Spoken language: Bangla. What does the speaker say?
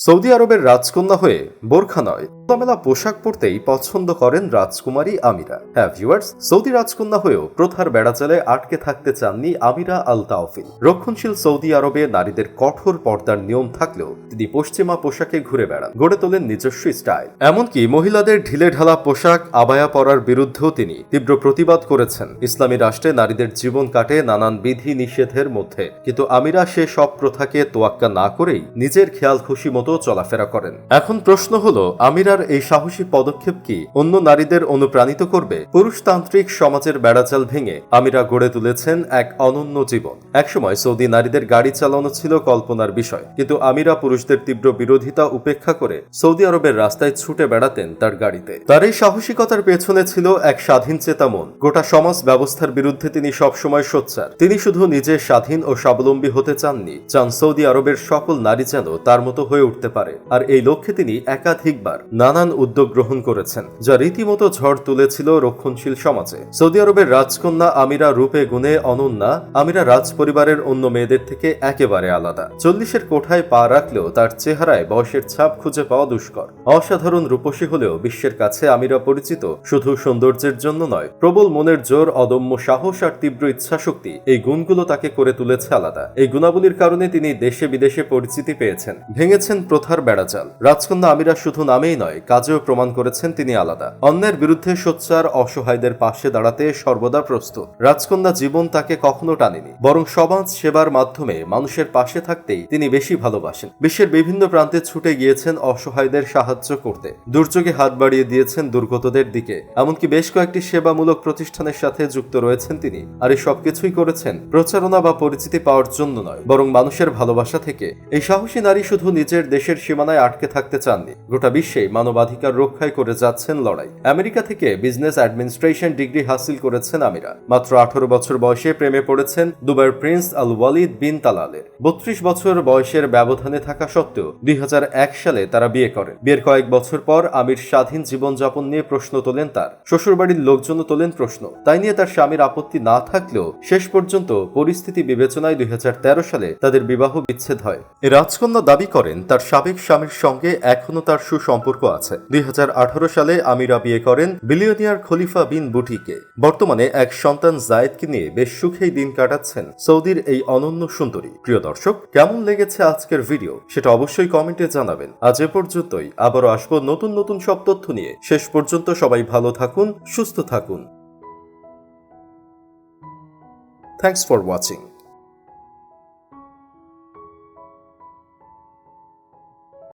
সৌদি আরবের রাজকন্যা হয়ে বোরখা নয়। খোলামেলা পোশাক পরতেই পছন্দ করেন রাজকুমারী আমিরা। হ্যাঁ ভিউয়ার্স সৌদি রাজকন্যা হয়েও প্রথার বেড়াচালে আটকে থাকতে চাননি আমিরা আল তাওফিল রক্ষণশীল সৌদি আরবে নারীদের কঠোর পর্দার নিয়ম থাকলেও তিনি পশ্চিমা পোশাকে ঘুরে বেড়ান, গড়ে তোলেন নিজস্ব স্টাইল। এমনকি মহিলাদের ঢিলে ঢালা পোশাক আবায়া পরার বিরুদ্ধেও তিনি তীব্র প্রতিবাদ করেছেন। ইসলামী রাষ্ট্রে নারীদের জীবন কাটে নানান বিধি নিষেধের মধ্যে, কিন্তু আমিরা সে সব প্রথাকে তোয়াক্কা না করেই নিজের খেয়াল খুশি মতো চলাফেরা করেন। এখন প্রশ্ন হলো, আমিরার এই সাহসী পদক্ষেপ কি অন্য নারীদের অনুপ্রাণিত করবে? পুরুষতান্ত্রিক সমাজের বেড়াচাল ভেঙে আমিরা গড়ে তুলেছেন এক অনন্য জীবন। একসময় সৌদি নারীদের গাড়ি চালানো ছিল কল্পনার বিষয়। কিন্তু আমিরা পুরুষদের তীব্র বিরোধিতা উপেক্ষা করে সৌদি আরবের রাস্তায় ছুটে বেড়াতেন তার গাড়িতে। তার এই সাহসিকতার পেছনে ছিল এক স্বাধীন চেতা মন গোটা সমাজ ব্যবস্থার বিরুদ্ধে তিনি সবসময় সোচ্চার। তিনি শুধু নিজে স্বাধীন ও স্বাবলম্বী হতে চাননি, চান সৌদি আরবের সকল নারী যেন তার মতো হয়ে উঠতে পারে। আর এই লক্ষ্যে তিনি একাধিকবার নানান উদ্যোগ গ্রহণ করেছেন, যা রীতিমতো ঝড় তুলেছিল রক্ষণশীল সমাজে। সৌদি আরবের রাজকন্যা আমিরা রূপে গুণে অনন্যা আমিরা রাজ পরিবারের অন্য মেয়েদের থেকে একেবারে আলাদা। চল্লিশের কোঠায় পা রাখলেও তার চেহারায় বয়সের ছাপ খুঁজে পাওয়া দুষ্কর। অসাধারণ রূপসী হলেও বিশ্বের কাছে আমিরা পরিচিত শুধু সৌন্দর্যের জন্য নয়, প্রবল মনের জোর, অদম্য সাহস আর তীব্র ইচ্ছাশক্তি এই গুণগুলো তাকে করে তুলেছে আলাদা। এই গুণাবলীর কারণে তিনি দেশে বিদেশে পরিচিতি পেয়েছেন, ভেঙেছেন প্রথার বেড়াচাল রাজকন্যা আমিরা শুধু নামেই নয় কাজেও প্রমাণ করেছেন তিনি আলাদা। অন্যের বিরুদ্ধে সোচ্চার, অসহায়দের পাশে দাঁড়াতে সর্বদা প্রস্তুত। রাজকন্যা জীবন তাকে কখনো টানেনি, বরং সমাজ সেবার মাধ্যমে মানুষের পাশে থাকতেই তিনি বেশি ভালোবাসেন। বিশ্বের বিভিন্ন প্রান্তে ছুটে গিয়েছেন অসহায়দের সাহায্য করতে। দুর্যোগে হাত বাড়িয়ে দিয়েছেন দুর্গতদের দিকে। এমনকি বেশ কয়েকটি সেবামূলক প্রতিষ্ঠানের সাথে যুক্ত রয়েছেন তিনি। আর এই সবকিছুই করেছেন প্রচারণা বা পরিচিতি পাওয়ার জন্য নয়, বরং মানুষের ভালোবাসা থেকে। এই সাহসী নারী শুধু নিজের দেশের সীমানায় আটকে থাকতে চাননি। গোটা বিশ্বে মানবাধিকার রক্ষায় করে যাচ্ছেন লড়াই। আমেরিকা থেকে বিজনেস অ্যাডমিনিস্ট্রেশন ডিগ্রি হাসিল করেছেন আমিরা। মাত্র আঠারো বছর বয়সে প্রেমে পড়েছেন দুবাইয়ের প্রিন্স আল ওয়ালিদ বিন তালালের। বত্রিশ বছর বয়সের ব্যবধানে থাকা সত্ত্বেও দুই হাজার এক সালে তারা বিয়ে করেন। বিয়ের কয়েক বছর পর আমির স্বাধীন জীবনযাপন নিয়ে প্রশ্ন তোলেন তার। শ্বশুরবাড়ির লোকজনও তোলেন প্রশ্ন। তাই নিয়ে তার স্বামীর আপত্তি না থাকলেও শেষ পর্যন্ত পরিস্থিতি বিবেচনায় দুই হাজার তেরো সালে তাদের বিবাহ বিচ্ছেদ হয়। রাজকন্যা দাবি করেন তার সাবেক স্বামীর সঙ্গে এখনও তার সুসম্পর্ক আছে। দুই সালে আমিরা বিয়ে করেন বিলিয়নিয়ার খলিফা বিন বুটিকে। বর্তমানে এক সন্তান জায়েদকে নিয়ে বেশ সুখেই দিন কাটাচ্ছেন সৌদির এই অনন্য সুন্দরী। প্রিয় দর্শক, কেমন লেগেছে আজকের ভিডিও সেটা অবশ্যই কমেন্টে জানাবেন। আজ এ পর্যন্তই, আবারও আসব নতুন নতুন সব তথ্য নিয়ে। শেষ পর্যন্ত সবাই ভালো থাকুন, সুস্থ থাকুন। Thanks for watching